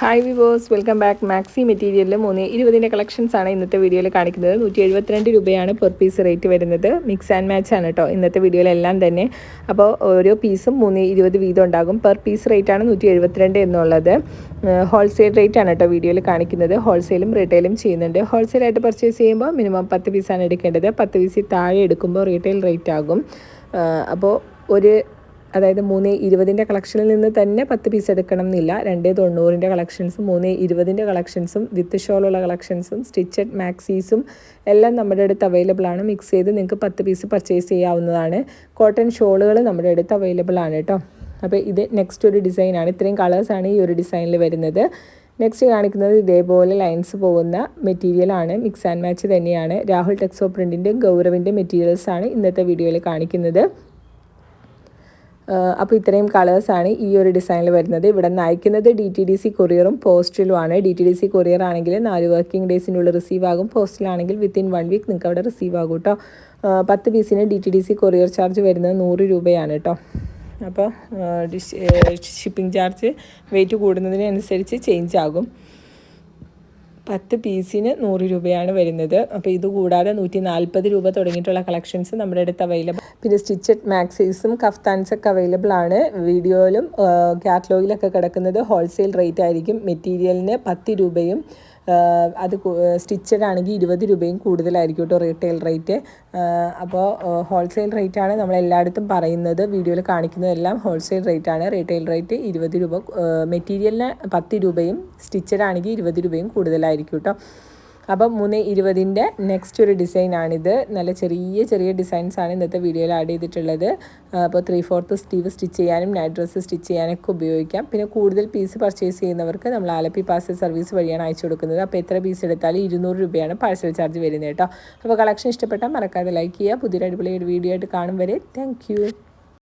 Hi വിവോസ് welcome back maxi മെറ്റീരിയലിൽ മൂന്ന് ഇരുപതിന്റെ കളക്ഷൻസ് ആണ് ഇന്നത്തെ വീഡിയോയിൽ കാണിക്കുന്നത്. നൂറ്റി എഴുപത്തിരണ്ട് രൂപയാണ് പെർ പീസ് റേറ്റ് വരുന്നത്. മിക്സ് ആൻഡ് മാച്ച് ആണ് കേട്ടോ ഇന്നത്തെ വീഡിയോയിലെല്ലാം തന്നെ. അപ്പോൾ ഓരോ പീസും മൂന്ന് ഇരുപത് വീതം ഉണ്ടാകും. പെർ പീസ് റേറ്റ് ആണ് നൂറ്റി എഴുപത്തിരണ്ട് എന്നുള്ളത് ഹോൾസെയിൽ റേറ്റ് ആണ് കേട്ടോ വീഡിയോയിൽ കാണിക്കുന്നത്. ഹോൾസെയിലും റീറ്റെയിലും ചെയ്യുന്നുണ്ട്. ഹോൾസെയിലായിട്ട് പർച്ചേസ് ചെയ്യുമ്പോൾ മിനിമം പത്ത് പീസാണ് എടുക്കേണ്ടത്. പത്ത് പീസിൽ താഴെ എടുക്കുമ്പോൾ റീറ്റെയിൽ റേറ്റ് ആകും. അപ്പോൾ ഒരു അതായത് മൂന്ന് ഇരുപതിന്റെ കളക്ഷനിൽ നിന്ന് തന്നെ പത്ത് പീസ് എടുക്കണം എന്നില്ല രണ്ട് തൊണ്ണൂറിന്റെ കളക്ഷൻസും മൂന്ന് ഇരുപതിന്റെ കളക്ഷൻസും വിത്ത് ഷോളുള്ള കളക്ഷൻസും സ്റ്റിച്ചഡ് മാക്സീസും എല്ലാം നമ്മുടെ അടുത്ത് അവൈലബിൾ ആണ്. മിക്സ് ചെയ്ത് നിങ്ങൾക്ക് പത്ത് പീസ് പർച്ചേസ് ചെയ്യാവുന്നതാണ്. കോട്ടൺ ഷോളുകൾ നമ്മുടെ അടുത്ത് അവൈലബിൾ ആണ് കേട്ടോ. അപ്പോൾ ഇത് നെക്സ്റ്റ് ഒരു ഡിസൈനാണ് ഇത്രയും കളേഴ്സാണ് ഈ ഒരു ഡിസൈനിൽ വരുന്നത്. നെക്സ്റ്റ് കാണിക്കുന്നത് ഇതേപോലെ ലൈൻസ് പോകുന്ന മെറ്റീരിയലാണ് മിക്സ് ആൻഡ് മാച്ച് തന്നെയാണ്. രാഹുൽ ടെക്സോ പ്രിന്റിന്റെ ഗൗരവിന്റെ മെറ്റീരിയൽസാണ് ഇന്നത്തെ വീഡിയോയിൽ കാണിക്കുന്നത്. അപ്പോൾ ഇത്രയും കളേഴ്സാണ് ഈ ഒരു ഡിസൈനിൽ വരുന്നത്. ഇവിടെ നിന്ന് അയക്കുന്നത് ഡി ടി ഡി സി കൊറിയറും പോസ്റ്റിലുമാണ് D T D C courier ആണെങ്കിൽ നാല് വർക്കിംഗ് ഡേയ്സിനുള്ളിൽ റിസീവ് ആകും. പോസ്റ്റിലാണെങ്കിൽ വിത്തിൻ വൺ വീക്ക് നിങ്ങൾക്ക് അവിടെ റിസീവ് ആകും കേട്ടോ പത്ത് പീസിന് D T D C courier charge വരുന്നത് നൂറ് രൂപയാണ് കേട്ടോ അപ്പോൾ ഷിപ്പിംഗ് ചാർജ് വെയിറ്റ് കൂടുന്നതിനനുസരിച്ച് ചേഞ്ച് ആകും. പത്ത് പീസിന് നൂറ് രൂപയാണ് വരുന്നത്. അപ്പോൾ ഇത് കൂടാതെ നൂറ്റി നാൽപ്പത് രൂപ തുടങ്ങിയിട്ടുള്ള കളക്ഷൻസ് നമ്മുടെ അടുത്ത് അവൈലബിൾ പിന്നെ സ്റ്റിച്ചഡ് മാക്സീസും കഫ്താൻസ് ഒക്കെ അവൈലബിൾ ആണ്. വീഡിയോയിലും കാറ്റലോഗിലൊക്കെ കിടക്കുന്നത് ഹോൾസെയിൽ റേറ്റ് ആയിരിക്കും. മെറ്റീരിയലിന് പത്ത് രൂപയും അത് സ്റ്റിച്ചഡ് ആണെങ്കിൽ ഇരുപത് രൂപയും കൂടുതലായിരിക്കും കേട്ടോ റീറ്റെയിൽ റേറ്റ് അപ്പോൾ ഹോൾസെയിൽ റേറ്റാണ് നമ്മൾ എല്ലായിടത്തും പറയുന്നത്. വീഡിയോയിൽ കാണിക്കുന്നതെല്ലാം ഹോൾസെയിൽ റേറ്റാണ് റീറ്റെയിൽ റേറ്റ് ഇരുപത് രൂപ മെറ്റീരിയലിന് പത്ത് രൂപയും സ്റ്റിച്ചഡ് ആണെങ്കിൽ ഇരുപത് രൂപയും കൂടുതലായിരിക്കും കേട്ടോ. അപ്പം മൂന്ന് ഇരുപതിന്റെ നെക്സ്റ്റ് ഒരു ഡിസൈനാണിത് നല്ല ചെറിയ ചെറിയ ഡിസൈൻസാണ് ഇന്നത്തെ വീഡിയോയിൽ ആഡ് ചെയ്തിട്ടുള്ളത്. അപ്പോൾ ത്രീ ഫോർത്ത് സ്റ്റീവ് സ്റ്റിച്ച് ചെയ്യാനും നൈറ്റ് ഡ്രസ്സ് സ്റ്റിച്ച് ചെയ്യാനൊക്കെ ഉപയോഗിക്കാം. പിന്നെ കൂടുതൽ പീസ് പർച്ചേസ് ചെയ്യുന്നവർക്ക് നമ്മൾ ആലപ്പി പാസ് സർവീസ് വഴിയാണ് അയച്ചു കൊടുക്കുന്നത്. അപ്പോൾ എത്ര പീസ് എടുത്താലും ഇരുന്നൂറ് രൂപയാണ് പാഴ്സൽ ചാർജ് വരുന്നത് കേട്ടോ. അപ്പോൾ കളക്ഷൻ ഇഷ്ടപ്പെട്ടാൽ മറക്കാതെ ലൈക്ക് ചെയ്യുക. പുതിയൊരു അടിപൊളി വീഡിയോ ആയിട്ട് കാണും വരെ. താങ്ക്